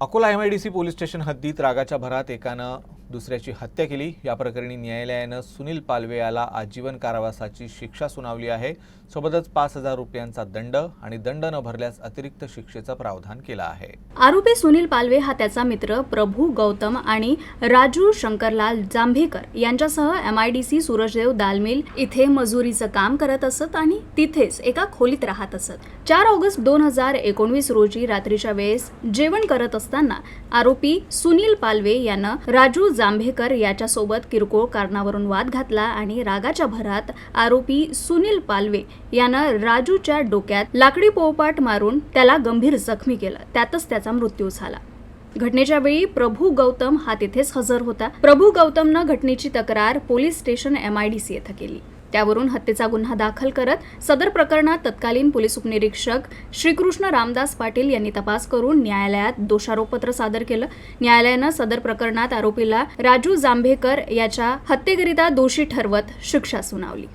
Akola M I D C police station हद्दीत रागाच्या भरात एकानं दुसऱ्याची हत्या केली. या प्रकरणी न्यायालयानं सुनील पालवे याला आजीवन कारावासाची शिक्षा सुनावली आहे. सोबतच पाच हजार रुपयांचा दंड आणि दंड न भरल्यास अतिरिक्त शिक्षेचं प्रावधान केलं आहे. आरोपी सुनील पालवे हा त्याचा मित्र प्रभू गौतम आणि राजू शंकरलाल जांभेकर यांच्यासह M I D C Surajdev dal mill इथे मजुरीचं काम करत असत आणि तिथेच एका खोलीत राहत असत. चार ऑगस्ट दोन हजार एकोणवीस रोजी रात्रीच्या वेळेस जेवण करत असताना आरोपी सुनील पालवे यानं राजू जांभेकर याच्यासोबत किरकोळ कारणावरून वाद घातला आणि रागाच्या भरात आरोपी सुनील पालवे यानं राजूच्या डोक्यात लाकडी पोपाट मारून त्याला गंभीर जखमी केलं. त्यातच त्याचा मृत्यू झाला. घटनेच्या वेळी प्रभू गौतम हा तिथेच हजर होता. प्रभू गौतमनं घटनेची तक्रार पोलीस स्टेशन एमआयडीसी येथे केली. त्यावरून हत्येचा गुन्हा दाखल करत सदर प्रकरणात तत्कालीन पोलीस उपनिरीक्षक श्रीकृष्ण रामदास पाटील यांनी तपास करून न्यायालयात दोषारोपपत्र सादर केलं. न्यायालयानं सदर प्रकरणात आरोपीला राजू जांभेकर याच्या हत्येकरिता दोषी ठरवत शिक्षा सुनावली.